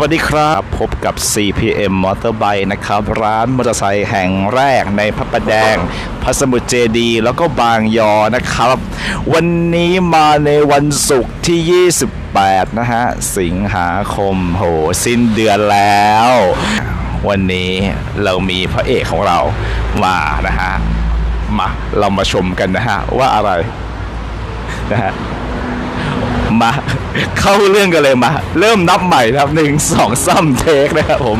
สวัสดีครับ พบกับ CPM Motorbike นะครับ ร้านมอเตอร์ไซค์แห่งแรกในพระประแดงพัสมุทรเจดี แล้วก็บางยอนะครับ วันนี้มาในวันศุกร์ที่ 28 นะฮะ สิงหาคมโหสิ้นเดือนแล้ว วันนี้เรามีพระเอกของเรามานะฮะ มา เรามาชมกันนะฮะ ว่าอะไรนะฮะ มา เข้าเรื่องกันเลยมา เริ่มนับใหม่นะครับหนึ่งสองสามเทคนะครับผม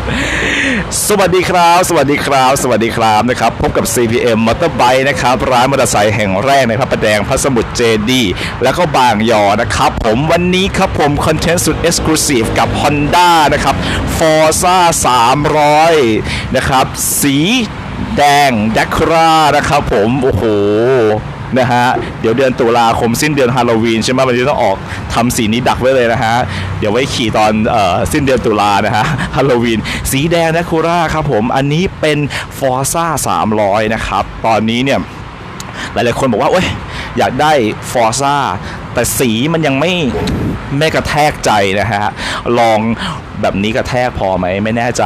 สวัสดีครับ สวัสดีครับ สวัสดีครับนะครับ พบกับ CPM Motorbike นะครับ ร้านมอเตอร์ไซค์แห่งแรกในพระประแดงพระสมุทรเจดีแล้วก็บางยอนะครับ ผมวันนี้ครับผม คอนเทนต์สุด Exclusive กับ Honda นะครับ Forza 300 นะครับ สีแดงดัครานะครับผม โอ้โห นะฮะเดี๋ยวเดือนตุลาคมสิ้นเดือนฮาโลวีนใช่ไหมวันนี้ต้องออกทำสีนี้ดักไว้เลยนะฮะเดี๋ยวไว้ขี่ตอนออสิ้นเดือนตุลานะฮะฮาโลวีนสีแดงนะคูร่าครับผมอันนี้เป็น Forza 300 นะครับ ตอนนี้เนี่ยหลายๆคนบอกว่าโอ๊ยอยากได้ฟอร์ซ่าแต่สีมันยังไม่ไม่กระแทกใจนะฮะ ลองแบบนี้กระแทกพอไหมไม่แน่ใจ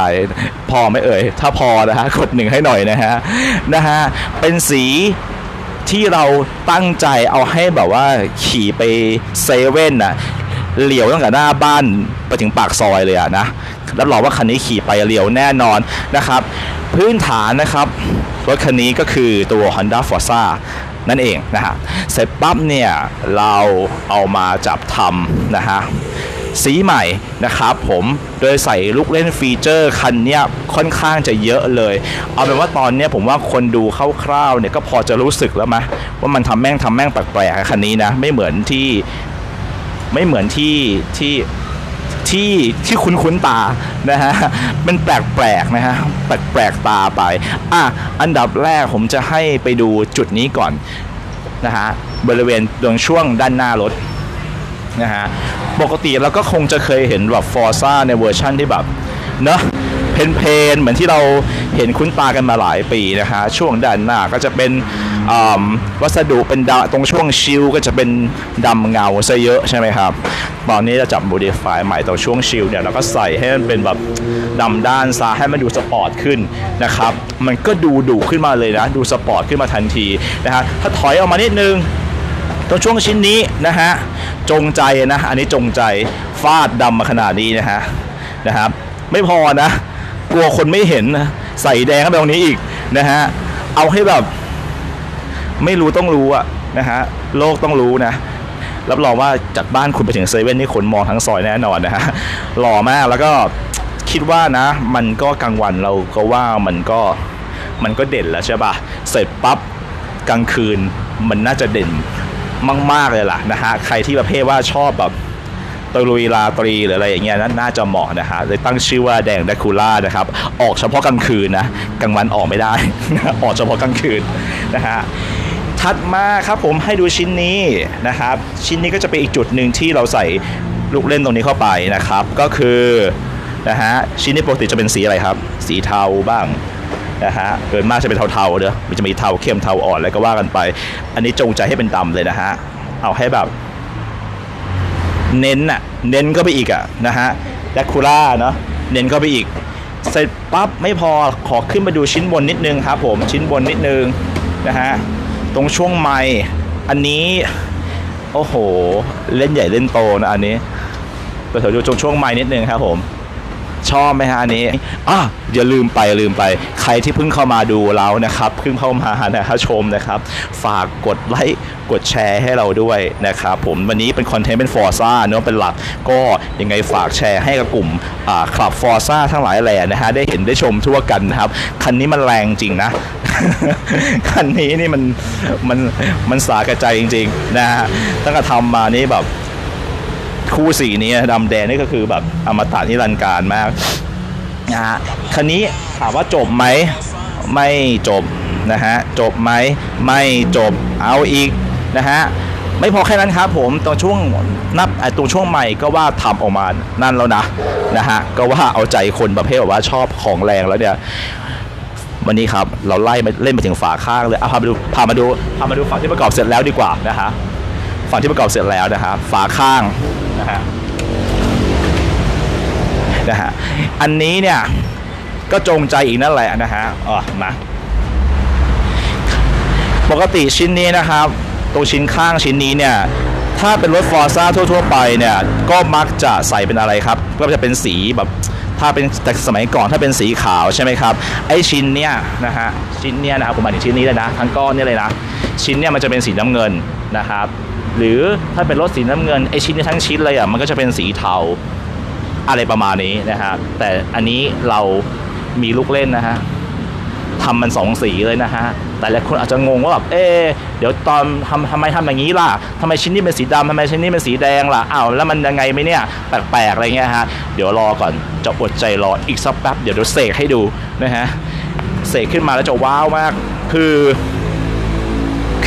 พอไหมเอ่ย ถ้าพอนะฮะกดหนึ่งให้หน่อยนะฮะ นะฮะ เป็นสี ที่เราตั้งใจเอาให้แบบว่าขี่ไปเซเว่นน่ะเหลียวตั้งแต่หน้าบ้านไปถึงปากซอยเลยอะนะรับรองว่าคันนี้ขี่ไปเหลียวแน่นอนนะครับ พื้นฐานนะครับรถคันนี้ก็คือตัว Honda Forza นั่นเองนะฮะเสร็จปั๊บเนี่ยเราเอามาจับทำนะฮะ สีใหม่นะครับผมโดยใส่ลูกเล่นฟีเจอร์คันเนี้ยค่อนข้างจะเยอะเลย เอาเป็นว่าตอนเนี้ยผมว่าคนดูคร่าวๆเนี่ยก็พอจะรู้สึกแล้วมะว่ามันทำแม่งทำแม่งแปลกๆคันนี้นะ ไม่เหมือนที่ไม่เหมือนที่ที่ที่ที่คุ้นคุ้นๆตานะฮะเป็นแปลกๆนะฮะแปลกๆตาไปอะอันดับแรกผมจะให้ไปดูจุดนี้ก่อนนะฮะบริเวณตรงช่วงด้านหน้ารถ นะฮะ ปกติเราก็คงจะเคยเห็นแบบฟอร์ซ่าในเวอร์ชั่นที่แบบ เนอะเพนๆเหมือนที่เราเห็นคุ้นตากันมาหลายปีนะฮะ ช่วงด้านหน้าก็จะเป็นวัสดุเป็นดำตรงช่วงชิลก็จะเป็นดำเงาซะเยอะใช่ไหมครับ ตอนนี้จะจับ modify ใหม่ตรงช่วงชิลเนี่ยเราก็ใส่ให้มันเป็นแบบดำด้านซาให้มันดูสปอร์ตขึ้นนะครับ มันก็ดูดุขึ้นมาเลยนะ ดูสปอร์ตขึ้นมาทันทีนะฮะถ้าถอยออกมานิดนึง ตรงช่วงชิ้นนี้นะฮะจงใจนะอันนี้จงใจฟาดดำมาขนาดนี้นะฮะนะครับ ไม่พอนะ กลัวคนไม่เห็นนะใส่แดงเข้าไปตรงนี้อีกนะฮะเอาให้แบบ ไม่รู้ต้องรู้อะนะฮะโลกต้องรู้นะรับรองว่าจากบ้านคุณไปถึงเซเว่นนี่คนมองทั้งซอยแน่นอนนะฮะหล่อมากแล้วก็คิดว่านะ มันก็กลางวันเราก็ว่ามันก็มันก็เด่นแล้วใช่ปะเสร็จปั๊บกลางคืนมันน่าจะเด่น มาก ๆ เลยล่ะนะฮะใครที่ประเภทว่าชอบแบบตลุยราตรีหรืออะไรอย่างเงี้ยนั้นน่าจะเหมาะนะฮะเลยตั้งชื่อว่าแดงแดคูล่านะครับ ออกเฉพาะกลางคืนนะกลางวันออกไม่ได้ ออกเฉพาะกลางคืนนะฮะถัดมาครับผมให้ดูชิ้นนี้นะครับ ชิ้นนี้ก็จะเป็นอีกจุดหนึ่งที่เราใส่ลูกเล่นตรงนี้เข้าไปนะครับ ก็คือนะฮะชิ้นนี้ปกติจะเป็นสีอะไรครับ สีเทาบ้าง นะฮะเกินมากจะเป็นเทาๆเด้อมันจะมีเทาเข้มเทาอ่อนอะไรก็ว่ากันไป อันนี้จงใจให้เป็นดำเลยนะฮะเอาให้แบบ เน้นอะเน้นก็ไปอีกอะนะฮะแดคูล่าเนาะเน้นก็ไปอีก เสร็จปั๊บไม่พอขอขึ้นมาดูชิ้นบนนิดนึงครับผมชิ้นบนนิดนึงนะฮะตรงช่วงไม้อันนี้โอ้โห เล่นใหญ่เล่นโตนะอันนี้แต่เดี๋ยวดูตรงช่วงไม้นิดนึงครับผม ชอบไหมฮะอันนี้อะอย่าลืมไปลืมไป ใครที่เพิ่งเข้ามาดูเรานะครับเพิ่งเข้ามานะครับชมนะครับ ฝากกดไลค์กดแชร์ให้เราด้วยนะครับผมวันนี้เป็นคอนเทนต์เป็นฟอร์ซ่าเนาะเป็นหลัก ก็ยังไงฝากแชร์ให้กับกลุ่มอ่าคลับฟอร์ซ่าทั้งหลายแหล่นะฮะได้เห็นได้ชมทั่วกันนะครับ คันนี้มันแรงจริงนะ คันนี้นี่มันมันมันสากระใจจริง ๆ นะฮะตั้งแต่ทำมานี่แบบ คู่สีนี้ดำแดงนี่ก็คือแบบอมตะนิรันดร์การมากนะฮะคันนี้ถามว่าจบไหมไม่จบนะฮะจบไหมไม่จบเอาอีกนะฮะไม่พอแค่นั้นครับผมตอนช่วงนับไอตรงช่วงใหม่ก็ว่าทำออกมานั่นแล้วนะนะฮะก็ว่าเอาใจคนประเภทแบบว่าชอบของแรงแล้วเนี่ยวันนี้ครับเราไล่มาเล่นไปถึงฝาข้างเลยเอาพามาดูพามาดูพามาดูฝั่งที่ประกอบเสร็จแล้วดีกว่านะฮะฝั่งที่ประกอบเสร็จแล้วนะฮะฝาข้าง นะฮะนะฮะอันนี้เนี่ยก็จงใจอีกนั่นแหละนะฮะอ๋อมาปกติชิ้นนี้นะครับตรงชิ้นข้างชิ้นนี้เนี่ยถ้าเป็นรถฟอร์ซ่าทั่ว ๆ ไปเนี่ยก็มักจะใส่เป็นอะไรครับ ก็จะเป็นสีแบบถ้าเป็นแต่สมัยก่อนถ้าเป็นสีขาวใช่ไหมครับไอ้ชิ้นเนี้ยนะฮะชิ้นเนี้ยนะครับผมหมายถึงชิ้นนี้เลยนะทั้งก้อนเนี่ยเลยนะชิ้นเนี้ยมันจะเป็นสีน้ำเงินนะครับ หรือถ้าเป็นรถสีน้ำเงินไอชิ้นนี้ทั้งชิ้นเลยอะมันก็จะเป็นสีเทาอะไรประมาณนี้นะฮะแต่อันนี้เรามีลูกเล่นนะฮะทำมันสองสีเลยนะฮะแต่หลายคนอาจจะงงว่าแบบเอ๊เดี๋ยวตอนทำทำไมทำอย่างนี้ล่ะทำไมชิ้นนี้เป็นสีดำทำไมชิ้นนี้เป็นสีแดงล่ะอ้าวแล้วมันยังไงไหมเนี่ยแปลกๆอะไรเงี้ยฮะเดี๋ยวรอก่อนจะอดใจรออีกสักแป๊บเดี๋ยวเดี๋ยวเสกให้ดูนะฮะเสกขึ้นมาแล้วจะว้าวมาก คือ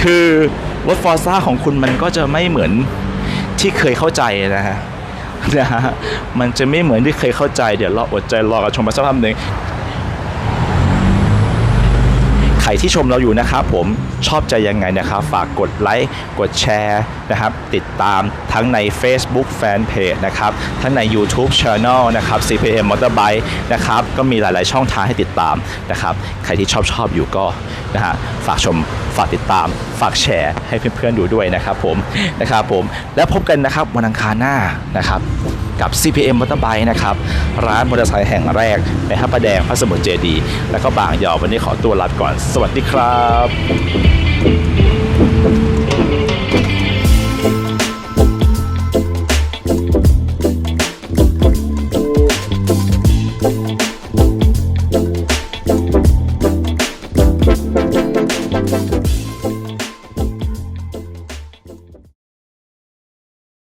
คือ รถฟอร์ซ่าของคุณมันก็จะไม่เหมือนที่เคยเข้าใจนะฮะนะฮะมันจะไม่เหมือนที่เคยเข้าใจเดี๋ยวรออดใจรอกันชมมาสักพักหนึ่งใครที่ชมเราอยู่นะครับผมชอบใจยังไงนะครับ ฝากกดไลค์กดแชร์นะครับ ติดตามทั้งใน Facebook Fanpage นะครับ ทั้งใน YouTube Channel นะครับ CPM Motorbike นะครับ ก็มีหลาย ๆ ช่องทางให้ติดตามนะครับ ใครที่ชอบชอบอยู่ก็นะฮะฝากชม ฝากติดตาม ฝากแชร์ให้เพื่อนๆดูด้วยนะครับผมนะครับผมแล้วพบกันนะครับวันอังคารหน้านะครับกับ CPM Motorbike นะครับ ร้านมอเตอร์ไซค์แห่งแรก ในฮับประแดงพระสมุทรเจดี แล้วก็บางยอวันนี้ขอตัวลาก่อน สวัสดีครับ